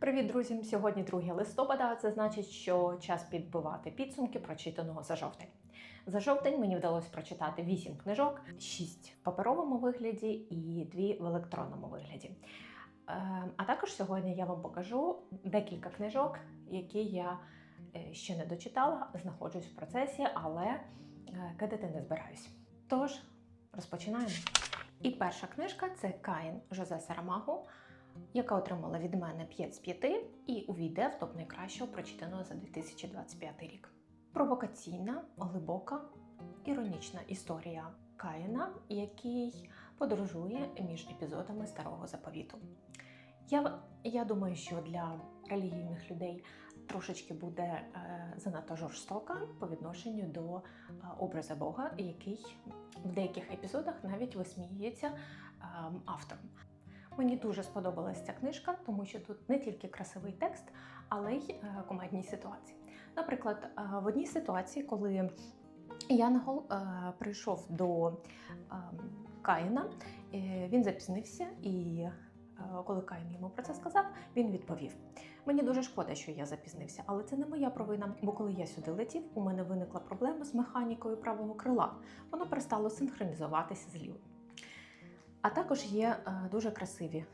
Привіт, друзі! Сьогодні 2 листопада. Це значить, що час підбивати підсумки прочитаного за жовтень. За жовтень мені вдалося прочитати 8 книжок, 6 в паперовому вигляді і 2 в електронному вигляді. Е, А також сьогодні я вам покажу декілька книжок, які я е, ще не дочитала, знаходжусь в процесі, але е, кидати не збираюсь. Тож розпочинаємо. І перша книжка це Каїн Жозе Сарамагу, яка отримала від мене 5 з 5 і увійде в топ найкращого прочитаного за 2025 рік. Провокаційна, глибока, іронічна історія Каїна, який подорожує між епізодами старого заповіту. Я, я думаю, що для релігійних людей трошечки буде е, занадто жорстока по відношенню до е, образа Бога, який в деяких епізодах навіть висміюється е, автором. Мені дуже сподобалася ця книжка, тому що тут не тільки красивий текст, але й е, комедні ситуації. Наприклад, е, в одній ситуації, коли Янгол е, прийшов до е, Каїна, він запізнився і. Коли Каїн йому про це сказав, він відповів: Мені дуже шкода, що я запізнився, але це не моя провина. Бо коли я сюди летів, у мене виникла проблема з механікою правого крила. Воно перестало синхронізуватися з лівим. А також є е, дуже красиві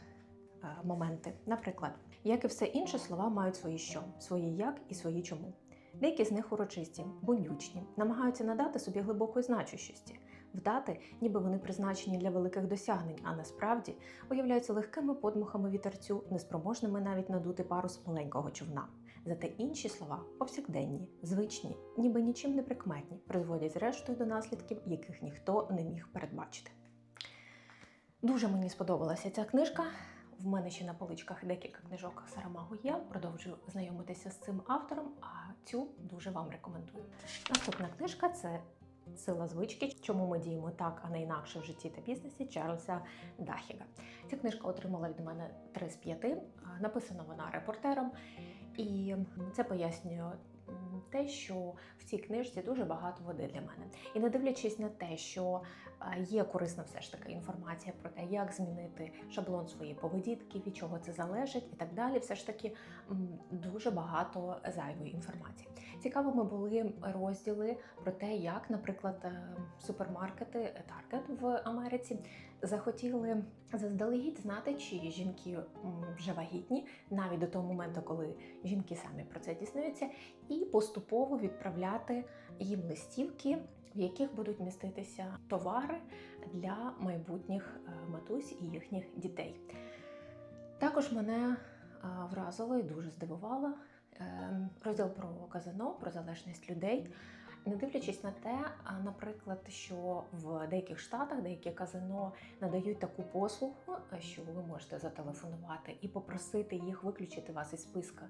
е, моменти. Наприклад, як і все інше, слова мають свої що, свої як і свої чому. Деякі з них урочисті, бунючні, намагаються надати собі глибокої значущості, вдати, ніби вони призначені для великих досягнень, а насправді виявляються легкими подмухами вітерцю, неспроможними навіть надути парус маленького човна. Зате інші слова повсякденні, звичні, ніби нічим не прикметні, призводять зрештою до наслідків, яких ніхто не міг передбачити. Дуже мені сподобалася ця книжка. В мене ще на поличках декілька книжок Сарамагу є. Продовжую знайомитися з цим автором, а цю дуже вам рекомендую. Наступна книжка це Сила звички, чому ми діємо так, а не інакше в житті та бізнесі Чарльза Дахіга. Ця книжка отримала від мене 3 з 5. Написана вона репортером, і це пояснює те, що в цій книжці дуже багато води для мене. І не дивлячись на те, що е, є корисна все ж таки інформація про те, як змінити шаблон своєї поведінки, від чого це залежить і так далі, все ж таки дуже багато зайвої інформації. Цікавими були розділи про те, як, наприклад, е, супермаркети Target в Америці захотіли заздалегідь знати, чи жінки вже вагітні, навіть до того моменту, коли жінки самі про це дізнаються, і поступово відправляти їм листівки, в яких будуть міститися товари для майбутніх е, матусь і їхніх дітей. Також мене е, вразило і дуже здивувало е, розділ про казино, про залежність людей. Не дивлячись на те, наприклад, що в деяких штатах деякі казино надають таку послугу, е, що ви можете зателефонувати і попросити їх виключити вас із списка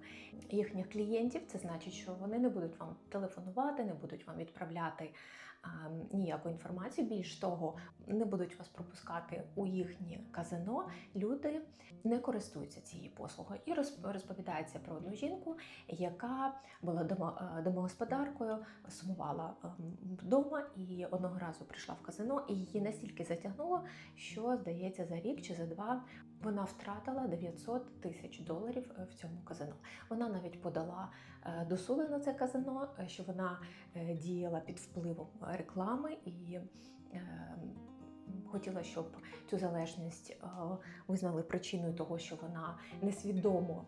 їхніх клієнтів. Це значить, що вони не будуть вам телефонувати, не будуть вам відправляти ніяку інформацію. Більш того, не будуть вас пропускати у їхнє казино. Люди не користуються цією послугою. І розп- розповідається про одну жінку, яка була е, домогосподаркою, сумувала ем, вдома і одного разу прийшла в казино, і її настільки затягнуло, що здається за рік чи за два вона втратила 900 тисяч доларів е, в цьому казино. Вона навіть подала е, до суду на це казино, е, що вона діяла під впливом реклами і. Хотіла, щоб цю залежність визнали причиною того, що вона несвідомо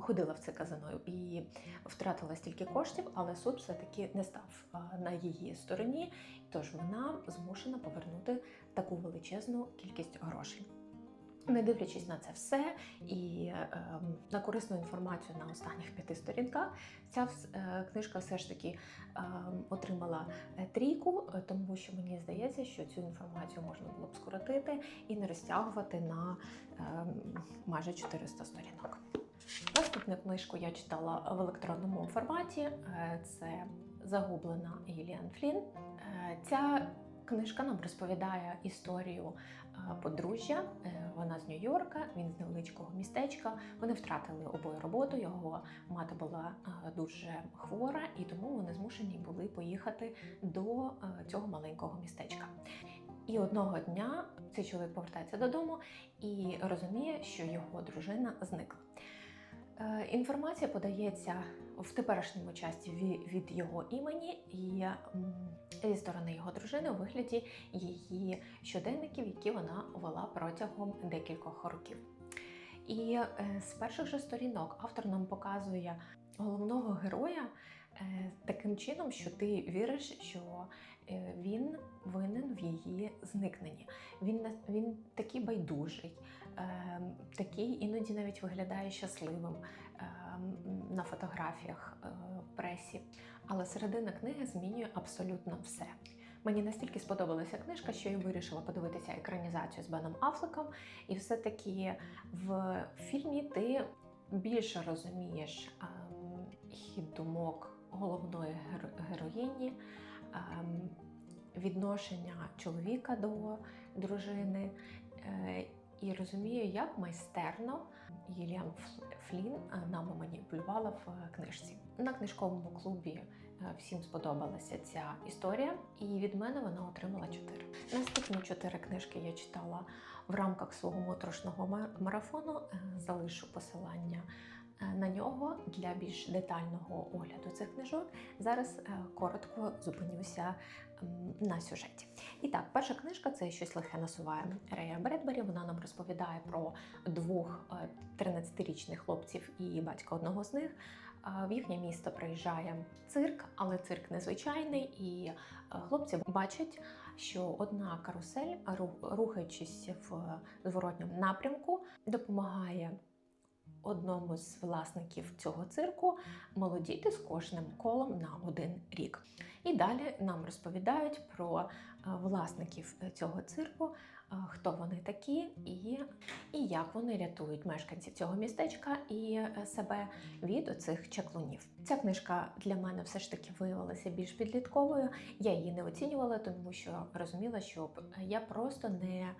ходила в це казино і втратила стільки коштів, але суд все-таки не став на її стороні, тож вона змушена повернути таку величезну кількість грошей. Не дивлячись на це все і е, на корисну інформацію на останніх п'яти сторінках, ця е, книжка все ж таки е, отримала е, трійку, е, тому що мені здається, що цю інформацію можна було б скоротити і не розтягувати на е, майже 400 сторінок. Наступну книжку я читала в електронному форматі. Е, Це загублена Гіліан Флін. Ця книжка нам розповідає історію е, подружжя. Е, Вона з Нью-Йорка, він з невеличкого містечка. Вони втратили обоє роботу. Його мати була е, дуже хвора, і тому вони змушені були поїхати до цього маленького містечка. І одного дня цей чоловік повертається додому і розуміє, що його дружина зникла. Інформація подається в теперішньому часі від його імені і зі сторони його дружини у вигляді її щоденників, які вона вела протягом декількох років. І е, з перших же сторінок автор нам показує головного героя е, таким чином, що ти віриш, що е, він винен в її зникненні. Він, він такий байдужий, такий іноді навіть виглядає щасливим на фотографіях пресі. Але середина книги змінює абсолютно все. Мені настільки сподобалася книжка, що я вирішила подивитися екранізацію з Беном Афлеком, і все-таки в фільмі ти більше розумієш ем, хід думок головної геро- героїні, ем, відношення чоловіка до дружини. Е, і розумію, як майстерно Єліан Флін е, нами маніпулювала в е, книжці. На книжковому клубі е, всім сподобалася ця історія, і від мене вона отримала 4. Наступні чотири книжки я читала в рамках свого моторошного марафону. Е, Залишу посилання е, на нього для більш детального огляду цих книжок. Зараз коротко зупинюся на сюжеті. І так, перша книжка це щось лихе насуває Рея Бредбері. Вона нам розповідає про двох е, 13-річних хлопців і батька одного з них. В їхнє місто приїжджає цирк, але цирк незвичайний, і е, хлопці бачать, що одна карусель, ру- рухаючись в зворотньому напрямку, допомагає одному з власників цього цирку молодіти з кожним колом на один рік. І далі нам розповідають про е, власників цього цирку, е, хто вони такі, і, і як вони рятують мешканців цього містечка і е, себе від оцих чаклунів. Ця книжка для мене все ж таки виявилася більш підлітковою. Я її не оцінювала, тому що розуміла, що я просто не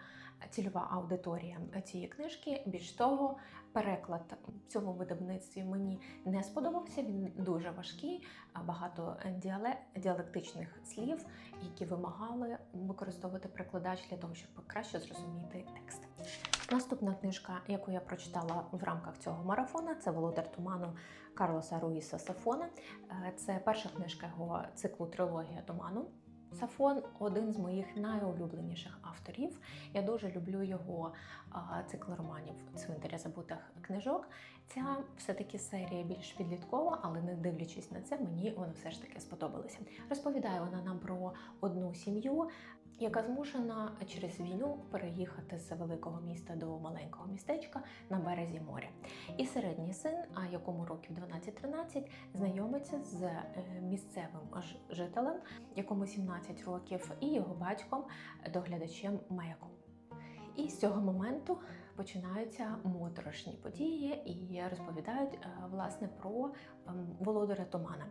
цільова аудиторія цієї книжки. Більш того, переклад в цьому видавництві мені не сподобався. Він дуже важкий, багато діале- діалектичних слів, які вимагали використовувати перекладач для того, щоб краще зрозуміти текст. Наступна книжка, яку я прочитала в рамках цього марафона, це Володар туману Карлоса Руїса Сафона. Е, Це перша книжка його циклу Трилогія туману. Сафон один з моїх найулюбленіших авторів. Я дуже люблю його цикл романів Цвинтаря забутих книжок. Ця все-таки серія більш підліткова, але не дивлячись на це, мені вона все ж таки сподобалася. Розповідає вона нам про одну сім'ю, яка змушена через війну переїхати з великого міста до маленького містечка на березі моря. І середній син, а якому років 12-13, знайомиться з е, місцевим жителем, якому 17 років, і його батьком, доглядачем маяком. І з цього моменту починаються моторошні події і розповідають е, власне про ем, володаря Тумана.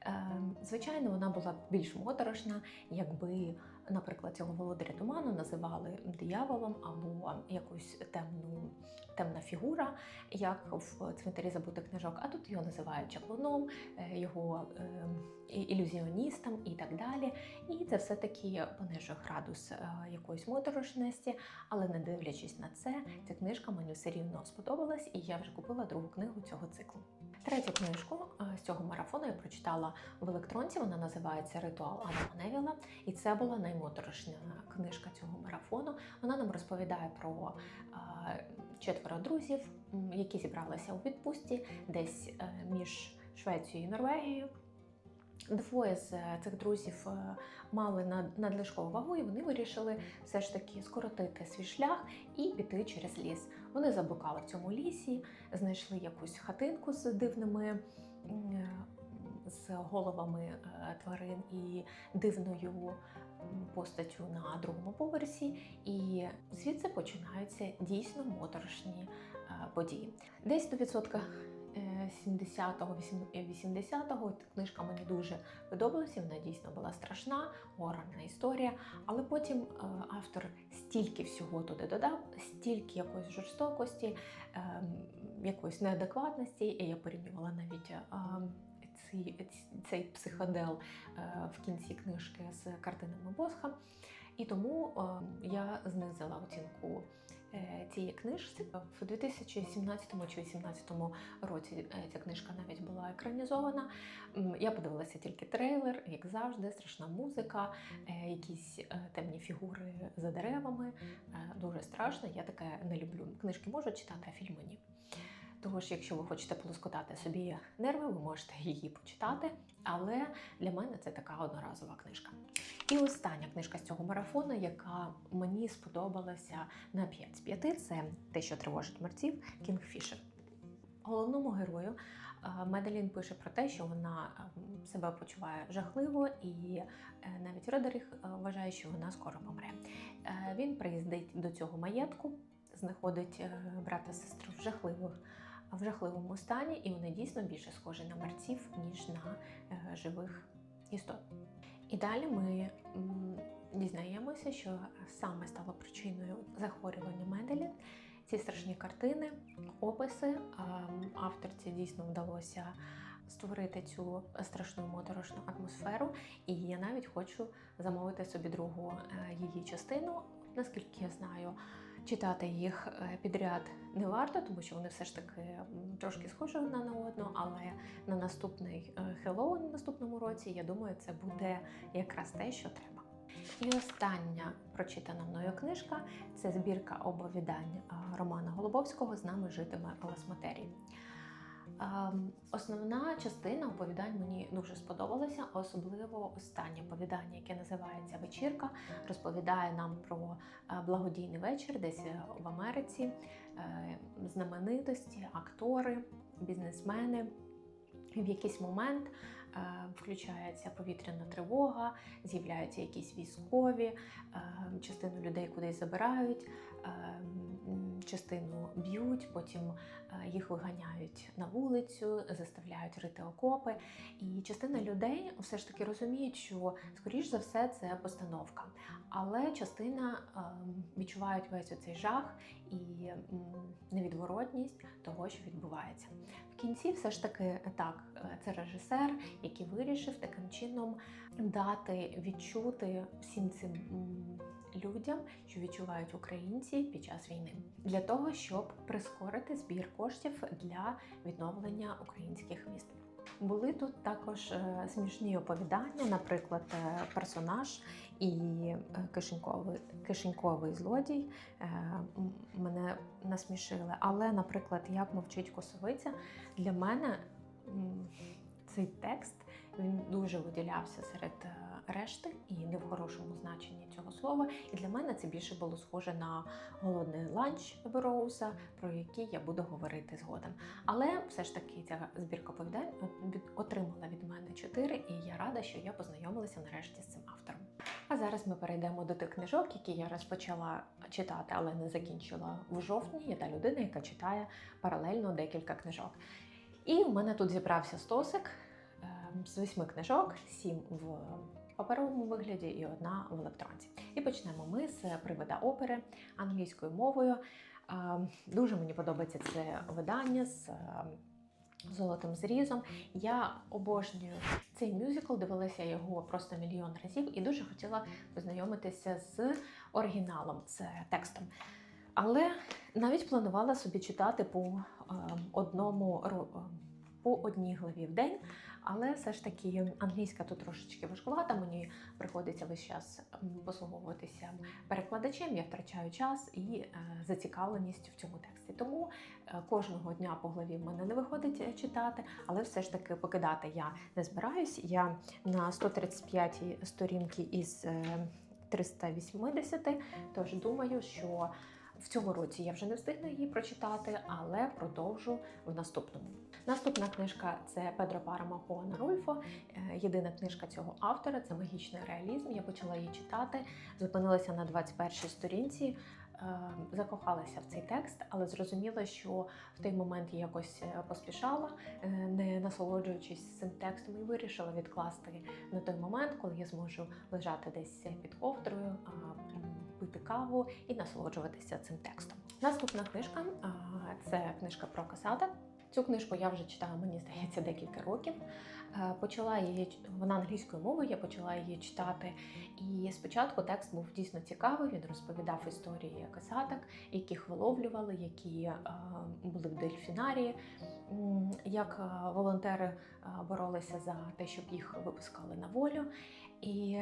Ем, Звичайно, вона була більш моторошна, якби, наприклад, цього володаря Туману називали дияволом або якусь темну темна фігура, як в цвинтарі забутих книжок. А тут його називають чаклуном, е, його ем, ілюзіоністом і так далі. І це все таки понижує градус е, якоїсь моторошності, але не дивлячись на це, ця книжка мені все рівно сподобалась, і я вже купила другу книгу цього циклу. Третю книжку е, з цього марафону я прочитала в електронці. Вона називається Ритуал Адама Невіла, і це була наймоторошня книжка цього марафону. Вона нам розповідає про е, четверо друзів, які зібралися у відпустці десь е, між Швецією і Норвегією. Двоє з е, цих друзів е, мали над- надлишкову вагу, і вони вирішили все ж таки скоротити свій шлях і піти через ліс. Вони заблукали в цьому лісі, знайшли якусь хатинку з дивними. е, З головами тварин і дивною постаттю на другому поверсі, і звідси починаються дійсно моторошні події. Десь до відсотка 70-го, 80-го книжка мені дуже подобалася. Вона дійсно була страшна, горорна історія. Але потім е, автор стільки всього туди додав, стільки якоїсь жорстокості, е, якоїсь неадекватності. І я порівнювала навіть. е, Цей, цей психодел е, в кінці книжки з картинами Босха. І тому е, я знизила оцінку е, цієї книжці. В 2017 чи 2018 році е, ця книжка навіть була екранізована. Я подивилася тільки трейлер, як завжди, страшна музика, е, якісь е, темні фігури за деревами. Е, Дуже страшно, я таке не люблю. Книжки можу читати, а фільми ні. Того ж, якщо ви хочете полоскотати собі нерви, ви можете її почитати. Але для мене це така одноразова книжка. І остання книжка з цього марафону, яка мені сподобалася на 5 з 5, це те, що тривожить мерців, Кінгфішер. Головному герою е, Меделін пише про те, що вона е, себе почуває жахливо, і е, навіть Родеріх е, вважає, що вона скоро помре. Він приїздить до цього маєтку, знаходить брата сестру в жахливих. В жахливому стані, і вони дійсно більше схожі на мерців, ніж на живих істот. І далі ми дізнаємося, що саме стало причиною захворювання Меделін. Ці страшні картини, описи. Авторці дійсно вдалося створити цю страшну моторошну атмосферу. І я навіть хочу замовити собі другу е, її частину. Наскільки я знаю, читати їх е, підряд не варто, тому що вони все ж таки трошки схожі одна на одну, але на наступний е, на наступному році, я думаю, це буде якраз те, що треба. І остання прочитана мною книжка це збірка оповідань е, Романа Голубовського з нами житиме. Ем, Основна частина оповідань мені дуже сподобалася, особливо останнє оповідання, яке називається Вечірка, розповідає нам про е, благодійний вечір десь е, в Америці, е, знаменитості, актори, бізнесмени. В якийсь момент включається повітряна тривога, з'являються якісь військові, частину людей кудись забирають, частину б'ють, потім е, їх виганяють на вулицю, заставляють рити окопи. І частина людей все ж таки розуміють, що скоріш за все це постановка. Але частина е, відчувають весь оцей жах і невідворотність того, що відбувається. В кінці все ж таки так, е, це режисер, який вирішив таким чином дати відчути всім цим людям, що відчувають українці під час війни, для того, щоб прискорити збір коштів для відновлення українських міст. Були тут також е, смішні оповідання, наприклад, е, персонаж і е, кишеньковий, кишеньковий злодій мене насмішили. Але, наприклад, як мовчить косовиця, для мене цей текст він дуже виділявся серед решти і не в хорошому значенні цього слова. І для мене це більше було схоже на голодний ланч Бероуза, про який я буду говорити згодом. Але все ж таки ця збірка оповідань від- отримала від мене 4, і я рада, що я познайомилася нарешті з цим автором. А зараз ми перейдемо до тих книжок, які я розпочала читати, але не закінчила в жовтні. Я та людина, яка читає паралельно декілька книжок. І в мене тут зібрався стосик з восьми книжок, сім в паперовому вигляді і одна в електронці. І почнемо ми з привида опери англійською мовою. Дуже мені подобається це видання з золотим зрізом. Я обожнюю цей мюзикл, дивилася його просто мільйон разів і дуже хотіла познайомитися з оригіналом, з текстом. Але навіть планувала собі читати по одному по одній главі в день, але все ж таки англійська тут трошечки важкувата. Мені приходиться весь час послуговуватися перекладачем. Я втрачаю час і е, зацікавленість в цьому тексті. Тому е, кожного дня по главі в мене не виходить е, читати, але все ж таки покидати я не збираюсь. Я на 135 сторінки із е, 380, тож думаю, що в цьому році я вже не встигну її прочитати, але продовжу в наступному. Наступна книжка це Педро Парама Рульфо. Е, Єдина книжка цього автора це магічний реалізм. Я почала її читати, зупинилася на 21-й сторінці. е, Закохалася в цей текст, але зрозуміла, що в той момент я якось е, поспішала, не насолоджуючись цим текстом, і вирішила відкласти на той момент, коли я зможу лежати десь під ковдрою, пити каву і насолоджуватися цим текстом. Наступна книжка це книжка про Касада. Цю книжку я вже читала, мені здається, декілька років. Е, Почала її вона англійською мовою, я почала її читати. І спочатку текст був дійсно цікавий. Він розповідав історії касаток, яких виловлювали, які були в дельфінарії, як волонтери боролися за те, щоб їх випускали на волю. І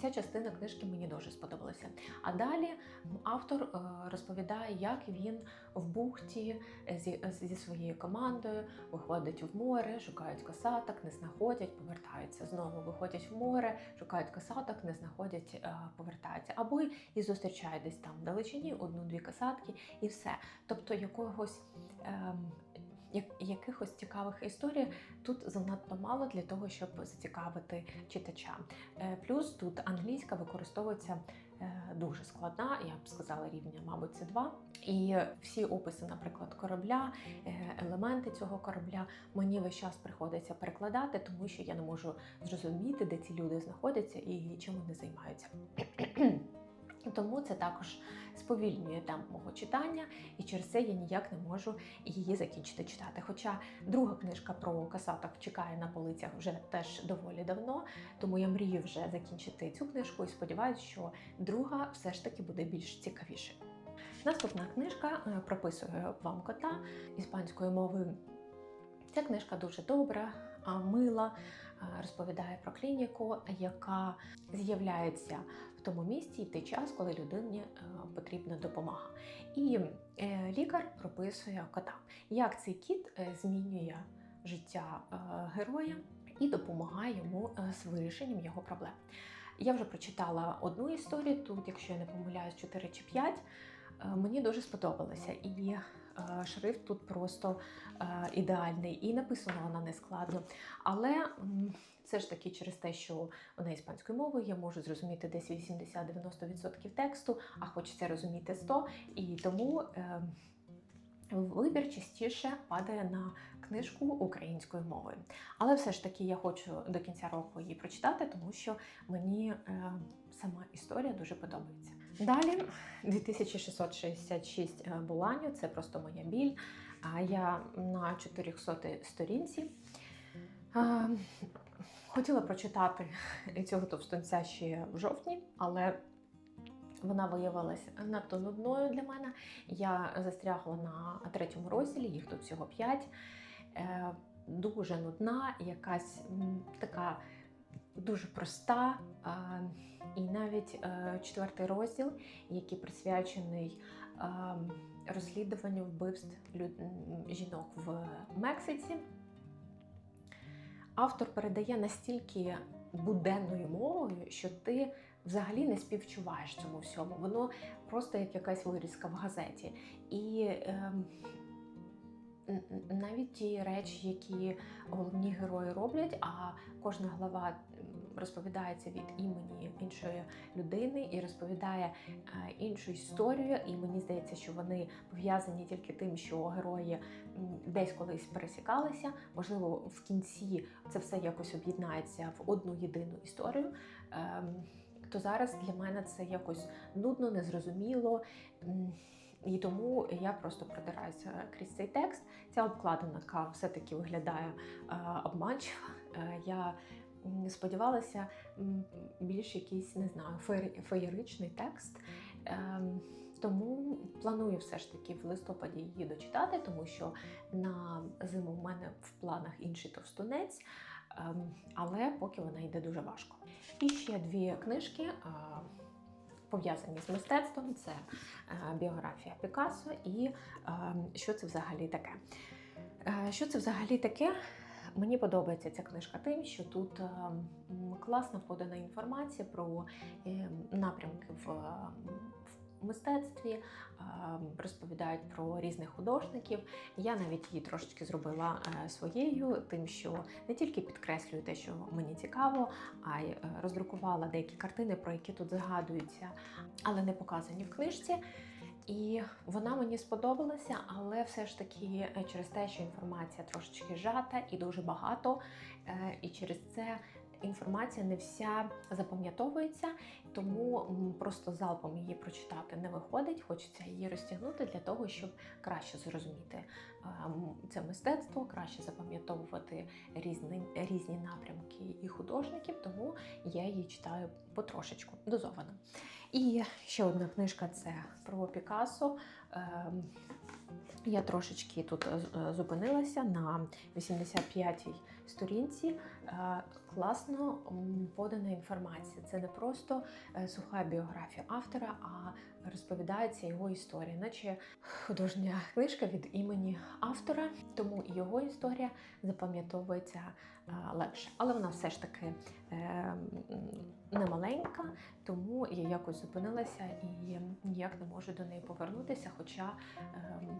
ця частина книжки мені дуже сподобалася. А далі автор е, розповідає, як він в бухті зі, зі своєю командою виходить в море, шукають касаток, не знаходять, повертаються. Знову виходять в море, шукають касаток, не знаходять, е, повертаються. Або і зустрічають десь там вдалечині одну-дві касатки, і все. Тобто якогось. ем, Якихось цікавих історій тут занадто мало для того, щоб зацікавити читача. Е, Плюс тут англійська використовується е, дуже складна, я б сказала, рівня, мабуть, це 2 І всі описи, наприклад, корабля, е, елементи цього корабля мені весь час приходиться перекладати, тому що я не можу зрозуміти, де ці люди знаходяться і чим вони займаються. Тому це також сповільнює темп мого читання, і через це я ніяк не можу її закінчити читати. Хоча друга книжка про касаток чекає на полицях вже теж доволі давно, тому я мрію вже закінчити цю книжку і сподіваюся, що друга все ж таки буде більш цікавіше. Наступна книжка е, прописує вам кота іспанською мовою. Ця книжка дуже добра, мила, розповідає про клініку, яка з'являється тому місці і в той час, коли людині е, потрібна допомога. І е, лікар прописує кота, як цей кіт е, змінює життя героя і допомагає йому з вирішенням його проблем. Я вже прочитала одну історію тут, якщо я не помиляюсь, 4 чи 5. Е, Мені дуже сподобалося, і шрифт тут просто ідеальний, і написано вона не складно. Але це ж таки через те, що вона іспанською мовою, я можу зрозуміти десь 80-90% тексту, а хочеться розуміти 100%, і тому. е, Вибір частіше падає на книжку українською мовою. Але все ж таки я хочу до кінця року її прочитати, тому що мені е, сама історія дуже подобається. Далі 2666 е, буланів це просто моя біль. А я на 400 сторінці. Хотіла прочитати цього товстунця ще в жовтні, але вона виявилася надто нудною для мене. Я застрягла на третьому розділі, їх тут всього п'ять. Е, Дуже нудна, якась така дуже проста. І навіть е, четвертий розділ, який присвячений е, розслідуванню вбивств жінок в Мексиці. Автор передає настільки буденною мовою, що ти взагалі не співчуваєш цьому всьому. Воно просто як якась вирізка в газеті. І н- навіть ті речі, які головні герої роблять, а кожна глава розповідається від імені іншої людини і розповідає е, іншу історію. І мені здається, що вони пов'язані тільки тим, що герої десь колись пересікалися. Можливо, в кінці це все якось об'єднається в одну єдину історію. Ем, То зараз для мене це якось нудно, незрозуміло. І тому я просто продираюся крізь цей текст. Ця обкладинка все-таки виглядає е, обманчиво. Е, я сподівалася більш якийсь, не знаю, феєр- феєричний текст. Ем, Тому планую все ж таки в листопаді її дочитати, тому що на зиму в мене в планах інший товстунець, ем, але поки вона йде дуже важко. І ще дві книжки. е, Пов'язані з мистецтвом, це е, біографія Пікассо і е, що це взагалі таке. Е, Що це взагалі таке? Мені подобається ця книжка тим, що тут е, класно подана інформація про е, напрямки в, мистецтві, е, розповідають про різних художників. Я навіть її трошечки зробила своєю, тим, що не тільки підкреслюю те, що мені цікаво, а й роздрукувала деякі картини, про які тут згадуються, але не показані в книжці. І вона мені сподобалася, але все ж таки е, через те, що інформація трошечки жата і дуже багато, е, і через це інформація не вся запам'ятовується, тому просто залпом її прочитати не виходить. Хочеться її розтягнути для того, щоб краще зрозуміти ем, це мистецтво, краще запам'ятовувати різні, різні напрямки і художників, тому я її читаю потрошечку, дозовано. І ще одна книжка це про Пікассо. Ем, Я трошечки тут е, зупинилася на 85-й сторінці. Е, Класно подана інформація. Це не просто е, суха біографія автора, а розповідається його історія, наче художня книжка від імені автора, тому його історія запам'ятовується е, легше. Але вона все ж таки е, м, не маленька, тому я якось зупинилася і ніяк не можу до неї повернутися. Хоча ем,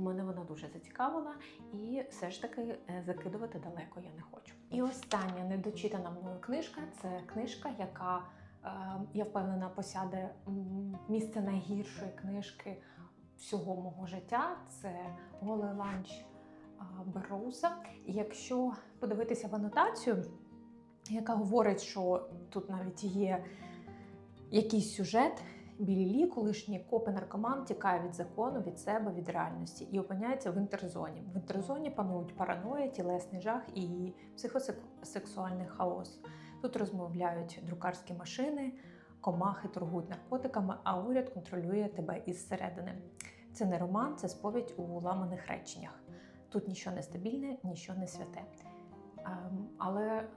мене вона дуже зацікавила, і все ж таки е, закидувати далеко я не хочу. І остання недочитана мною книжка це книжка, яка е, я впевнена посяде місце найгіршої книжки всього мого життя. Це Голий ланч а, Берроуза. І Якщо подивитися в анотацію, яка говорить, що тут навіть є якийсь сюжет. Білі Лі, колишній копи наркоман, тікає від закону, від себе, від реальності і опиняється в інтерзоні. В інтерзоні панують параноя, тілесний жах і психосексуальний хаос. Тут розмовляють друкарські машини, комахи торгують наркотиками, а уряд контролює тебе із середини. Це не роман, це сповідь у ламаних реченнях. Тут нічого не стабільне, нічого не святе. Ем, Але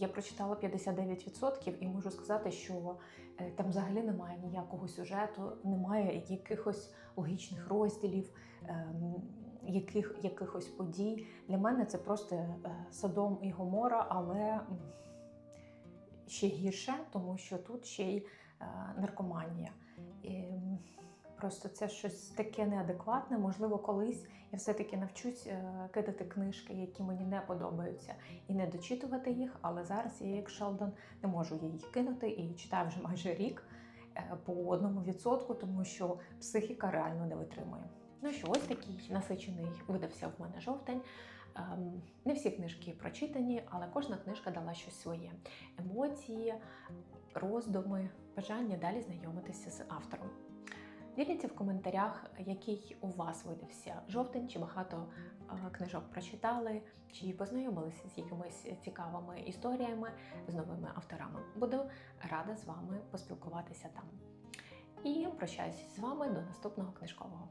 я прочитала 59% і можу сказати, що е, там взагалі немає ніякого сюжету, немає якихось логічних розділів, ем, яких, якихось подій. Для мене це просто е, Содом і Гомора, але ще гірше, тому що тут ще й е, наркоманія. Просто це щось таке неадекватне. Можливо, колись я все-таки навчусь е, кидати книжки, які мені не подобаються, і не дочитувати їх. Але зараз я, як Шелдон, не можу її кинути і читаю вже майже рік е, по одному відсотку, тому що психіка реально не витримує. Ну що, ось такий насичений видався в мене жовтень. Ем, Не всі книжки прочитані, але кожна книжка дала щось своє: емоції, роздуми, бажання далі знайомитися з автором. Діліться в коментарях, який у вас видався жовтень, чи багато книжок прочитали, чи познайомилися з якимись цікавими історіями з новими авторами. Буду рада з вами поспілкуватися там. І прощаюся з вами до наступного книжкового.